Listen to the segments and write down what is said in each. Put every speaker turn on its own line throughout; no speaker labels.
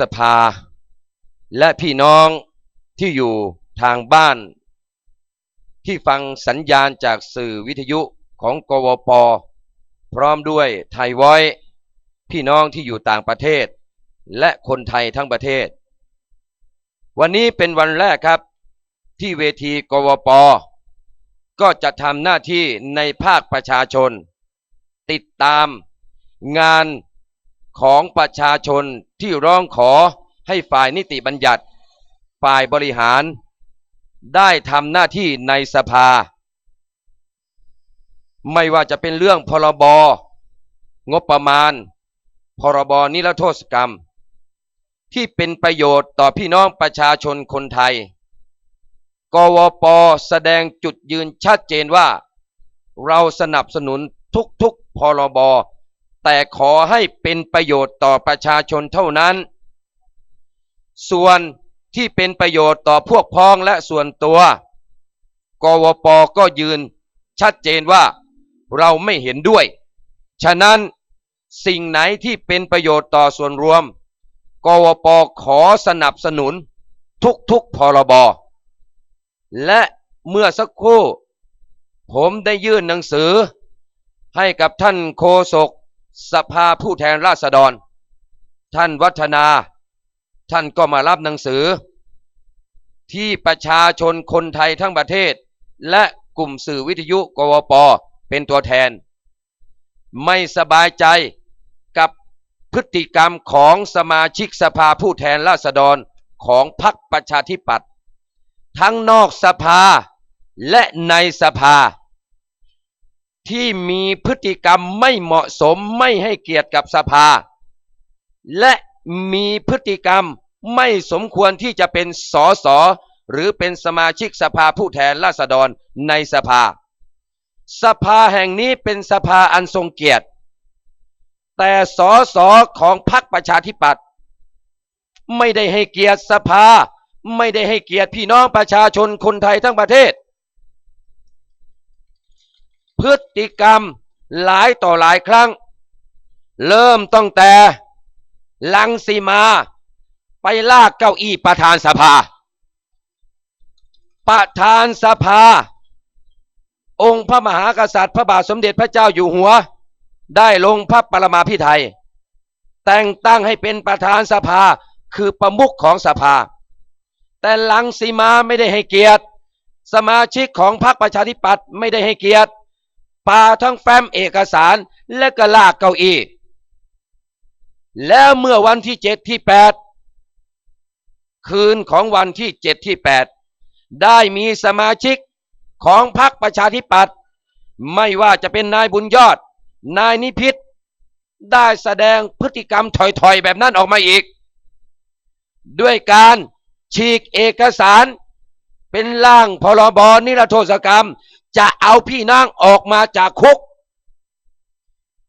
สภา และพี่น้องที่อยู่ทางบ้าน ที่ฟังสัญญาณจากสื่อวิทยุของกวป พร้อมด้วยไทยไว้พี่น้องที่อยู่ต่างประเทศ และคนไทยทั้งประเทศ วันนี้เป็นวันแรกครับ ที่เวทีกวป ก็จะทำหน้าที่ในภาคประชาชน ติดตามงาน ของประชาชนที่ร้องขอให้ฝ่ายนิติบัญญัติ ฝ่ายบริหาร ได้ทำหน้าที่ในสภา ไม่ว่าจะเป็นเรื่องพรบงบประมาณ พรบนิรโทษกรรม ที่เป็นประโยชน์ต่อพี่น้องประชาชนคนไทย กวปแสดงจุดยืนชัดเจนว่า เราสนับสนุนทุกๆพรบ แต่ขอให้เป็นประโยชน์ต่อประชาชนเท่านั้น ส่วนที่เป็นประโยชน์ต่อพวกพ้องและส่วนตัว กวปก็ยืนชัดเจนว่าเราไม่เห็นด้วย ฉะนั้นสิ่งไหนที่เป็นประโยชน์ต่อส่วนรวม กวปขอสนับสนุนทุกๆพรบและเมื่อสักครู่ ผมได้ยื่นหนังสือให้กับท่านโฆษก สภาผู้แทนราษฎร ท่านวัฒนา ท่านก็มารับหนังสือ ที่ประชาชนคนไทยทั้งประเทศ และกลุ่มสื่อวิทยุกวปเป็นตัวแทน ไม่สบายใจกับพฤติกรรมของสมาชิกสภาผู้แทนราษฎรของพรรคประชาธิปัตย์ทั้งนอกสภาและในสภา ที่มีพฤติกรรมไม่เหมาะสมไม่ให้เกียรติกับสภา และมีพฤติกรรมไม่สมควรที่จะเป็นสอสอหรือเป็นสมาชิกสภาผู้แทนราษฎรในสภา สภาแห่งนี้เป็นสภาอันทรงเกียรติ แต่สอสอของพรรคประชาธิปัตย์ไม่ได้ให้เกียรติสภา ไม่ได้ให้เกียรติพี่น้องประชาชนคนไทยทั้งประเทศ พฤติกรรมหลายต่อหลายครั้ง เริ่มตั้งแต่ลังสีมาไปลากเก้าอี้ประธานสภา ประธานสภา องค์พระมหากษัตริย์พระบาทสมเด็จพระเจ้าอยู่หัว ได้ลงพระปรมาภิไธยแต่งตั้งให้เป็นประธานสภาคือประมุขของสภา แต่ลังสีมาไม่ได้ให้เกียรติ สมาชิกของพรรคประชาธิปัตย์ไม่ได้ให้เกียรติ ปาทั้งแฟ้มเอกสารและก็ลากเก้าอี้แล้วเมื่อวันที่เจ็ดที่แปดคืนของวันที่เจ็ดที่แปดได้มีสมาชิกของพรรคประชาธิปัตย์ไม่ว่าจะเป็นนายบุญยอด นายนิพิษได้แสดงพฤติกรรมถอยๆ แบบนั้นออกมาอีก ด้วยการฉีกเอกสารเป็นร่างพรบนิรโทษกรรม จะเอาพี่นางออกมาจากคุก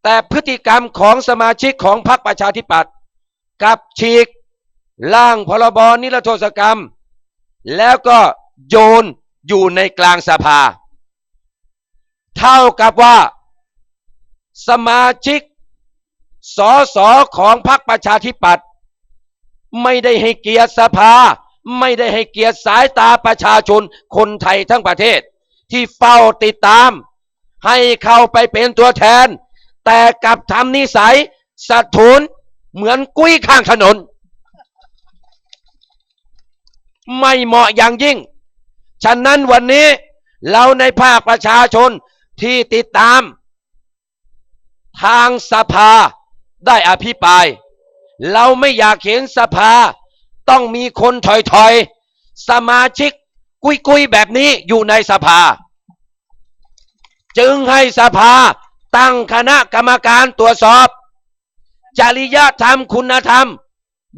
แต่พฤติกรรมของสมาชิกของพรรคประชาธิปัตย์กับฉีกร่างพรบนิรโทษกรรม แล้วก็โยนอยู่ในกลางสภา เท่ากับว่า สมาชิกสอสอของพรรคประชาธิปัตย์ไม่ได้ให้เกียรติสภา ไม่ได้ให้เกียรติสายตาประชาชนคนไทยทั้งประเทศ ที่เฝ้าติดตาม ให้เข้าไปเป็นตัวแทน แต่กลับทำนิสัยสะทุนเหมือนกุ้ยข้างถนน ไม่เหมาะอย่างยิ่ง ฉะนั้นวันนี้เราในภาคประชาชนที่ติดตาม ทางสภาได้อภิปราย เราไม่อยากเห็นสภาต้องมีคนถอยๆ สมาชิก กุยๆแบบนี้อยู่ในสภา จึงให้สภาตั้งคณะกรรมการตรวจสอบ จริยธรรมคุณธรรม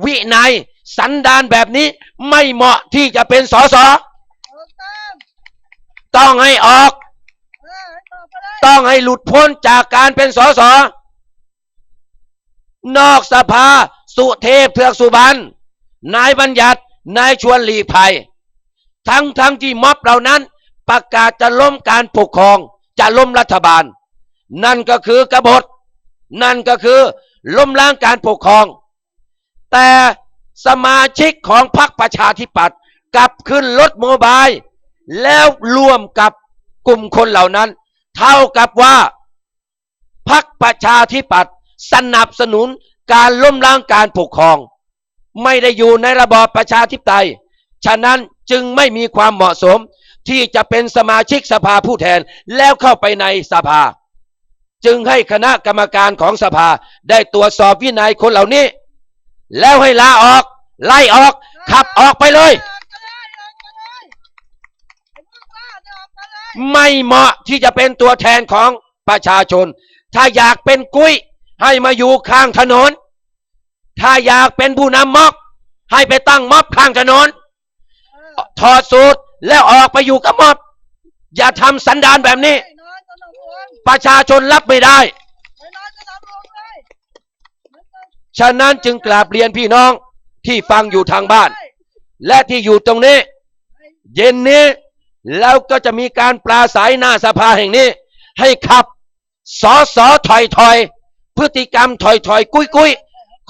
วินัยสันดานแบบนี้ไม่เหมาะที่จะเป็นสส
ต้อง
ต้องให้ออก ต้องให้หลุดพ้นจากการเป็นสสนอกสภา สุเทพเทือกสุบรรณนายบัญญัติ นายชวนหลีกภัย ทั้งทั้งที่ม็อบเหล่านั้น ประกาศจะล้มการปกครอง จะล้มรัฐบาล นั่นก็คือกบฏ นั่นก็คือล้มล้างการปกครอง แต่สมาชิกของพรรคประชาธิปัตย์กลับขึ้นรถโมบาย แล้วร่วมกับกลุ่มคนเหล่านั้น เท่ากับว่าพรรคประชาธิปัตย์สนับสนุนการล้มล้างการปกครอง ไม่ได้อยู่ในระบอบประชาธิปไตย ฉะนั้น จึงไม่มีความเหมาะสม ที่จะเป็นสมาชิกสภาผู้แทนแล้วเข้าไปในสภา จึงให้คณะกรรมการของสภาได้ตรวจสอบวินัยคนเหล่านี้ แล้วให้ลาออก ไล่ออก ขับออกไปเลย
ไม่
เหมาะที่จะเป็นตัวแทนของประชาชน ถ้าอยากเป็นกุ้ยให้มาอยู่ข้างถนน ถ้าอยากเป็นผู้นำม็อบให้ไปตั้งม็อบข้างถนน ถอดสูตรแล้วออกไปอยู่กับม็อบ อย่าทำสันดานแบบนี้ ประชาชนรับไม่ได้ ฉะนั้นจึงกราบเรียนพี่น้องที่ฟังอยู่ทางบ้าน และที่อยู่ตรงนี้ เย็นนี้แล้วก็จะมีการปราศัยหน้าสภาแห่งนี้ ให้ขับสอสอถอยถอยพฤติกรรมถอยถอยกุ้ยกุ้ย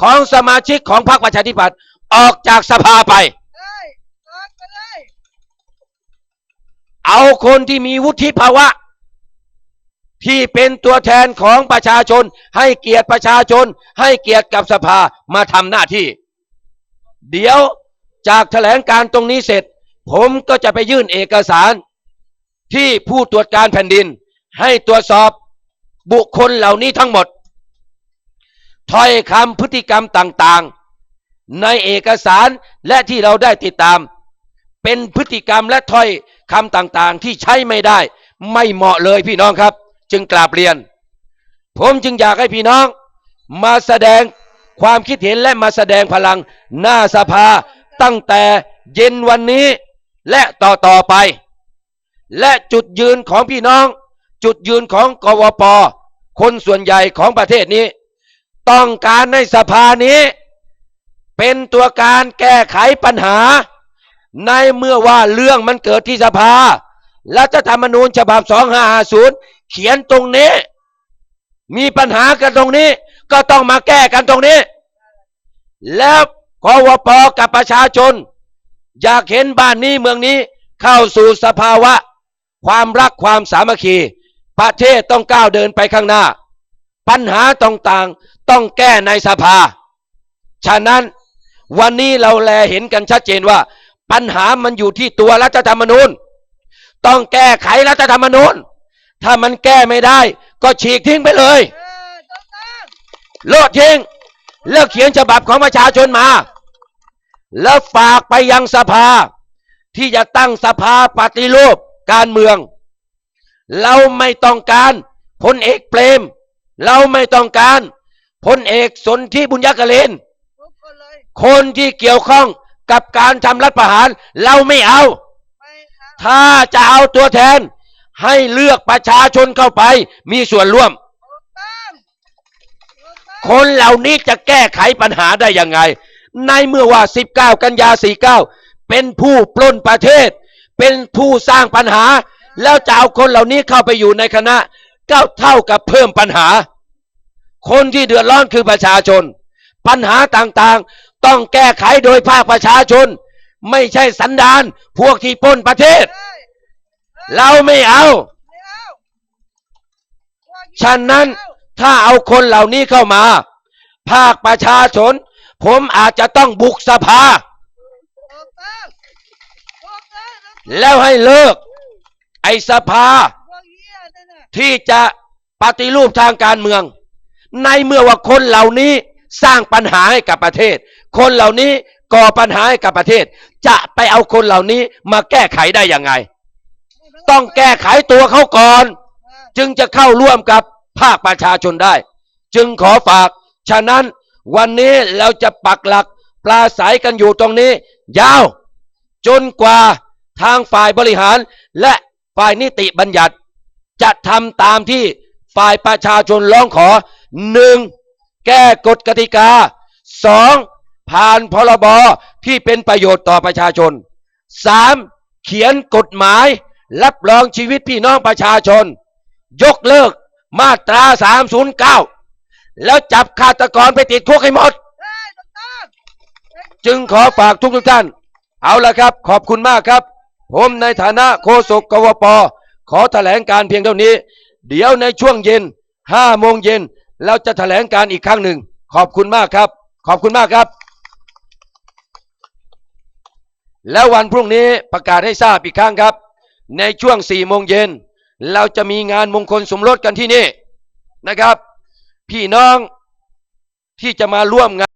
ของสมาชิกของพรรคประชาธิปัตย์ออกจากสภาไป
ได้ออกไปเลย
เอาคนที่มีวุฒิภาวะ ที่เป็นตัวแทนของประชาชน ให้เกียรติประชาชน ให้เกียรติกับสภามาทำหน้าที่ เดี๋ยวจากแถลงการตรงนี้เสร็จ ผมก็จะไปยื่นเอกสารที่ผู้ตรวจการแผ่นดิน ให้ตรวจสอบบุคคลเหล่านี้ทั้งหมดถ้อยคำพฤติกรรมต่างๆ ในเอกสารและที่เราได้ติดตาม เป็นพฤติกรรมและถ้อย คำต่างๆที่ใช้ไม่ได้ ไม่เหมาะเลยพี่น้องครับ จึงกราบเรียน ผมจึงอยากให้พี่น้อง มาแสดงความคิดเห็นและมาแสดงพลังหน้าสภา ตั้งแต่เย็นวันนี้และต่อต่อไป และจุดยืนของพี่น้อง จุดยืนของกวปคนส่วนใหญ่ของประเทศนี้ ต้องการในสภานี้ เป็นตัวการแก้ไขปัญหา ในเมื่อว่าเรื่องมันเกิดที่สภา รัฐธรรมนูญฉบับ 2550 เขียนตรงนี้ มีปัญหากันตรงนี้ ก็ต้องมาแก้กันตรงนี้ แล้วกวปกับประชาชน อยากเห็นบ้านนี้เมืองนี้เข้าสู่สภาวะ ความรักความสามัคคี ประเทศต้องก้าวเดินไปข้างหน้า ปัญหาต่างๆต้องแก้ในสภา ฉะนั้นวันนี้เราแลเห็นกันชัดเจนว่า ปัญหามันอยู่ที่ตัวรัฐธรรมนูญ ต้องแก้ไขรัฐธรรมนูญ ถ้ามันแก้ไม่ได้ ก็ฉีกทิ้งไปเลย
เออต้องตั้ง
โลดทิ้งเลิกเขียนฉบับของประชาชนมา แล้วฝากไปยังสภา ที่จะตั้งสภาปฏิรูปการเมือง เราไม่ต้องการพลเอกเปรม เราไม่ต้องการพลเอกสนธิบุญยกเลน
ทุกคนเลย
คนที่เกี่ยวข้อง กับการทำรัฐประหาร เราไม่เอา
ไปครับ
ถ้าจะเอาตัวแทน ให้เลือกประชาชนเข้าไป มีส่วนร่วม
ถูกต้องถูกต้อง
คนเหล่านี้จะแก้ไขปัญหาได้ยังไง ในเมื่อว่า 19 กันยา 49 เป็นผู้ปล้นประเทศ เป็นผู้สร้างปัญหา แล้วจะเอาคนเหล่านี้เข้าไปอยู่ในคณะก็เท่ากับเพิ่มปัญหา คนที่เดือดร้อนคือประชาชน ปัญหาต่างๆ ต้องแก้ไขโดยภาคประชาชน ไม่ใช่สันดานพวกที่ปล้นประเทศ
ได้
เราไม่เอา
ไม่เอาพวก
ฉะนั้น
ไม่เอา
ถ้าเอาคนเหล่านี้เข้ามา ภาคประชาชน ผมอาจจะต้องบุกสภา
ถูกต้องถูกต้องถูก
แล้วให้เลิก ไอ้สภา
พวกเหี้ยนั่นน่ะ
ที่จะปฏิรูปทางการเมือง ในเมื่อว่าคนเหล่านี้สร้างปัญหาให้กับประเทศ คนเหล่านี้ก่อปัญหาให้กับประเทศ จะไปเอาคนเหล่านี้มาแก้ไขได้ยังไง ต้องแก้ไขตัวเขาก่อน จึงจะเข้าร่วมกับภาคประชาชนได้ จึงขอฝาก ฉะนั้นวันนี้เราจะปักหลักปลาใสกันอยู่ตรงนี้ ยาว จนกว่าทางฝ่ายบริหาร และฝ่ายนิติบัญญัติ จะทำตามที่ฝ่ายประชาชนร้องขอหนึ่งแก้กฎกติกาสอง ผ่านพรบที่เป็นประโยชน์ต่อประชาชนสามเขียนกฎหมายรับรองชีวิตพี่น้องประชาชน ยกเลิกมาตรา 309 แล้วจับฆาตกรไปติดคุกให้หมด จึงขอฝากทุกทุกท่าน เอาละครับ ขอบคุณมากครับ ผมในฐานะโฆษกกวป ขอแถลงการเพียงเท่านี้ เดี๋ยวในช่วงเย็นห้าโมงเย็นเราจะแถลงการอีกครั้งหนึ่ง ขอบคุณมากครับ ขอบคุณมากครับ แล้ววันพรุ่งนี้ประกาศให้ทราบอีกครั้งครับ ในช่วงสี่โมงเย็นเราจะมีงานมงคลสมรสกันที่นี่นะครับ พี่น้องที่จะมาร่วมงาน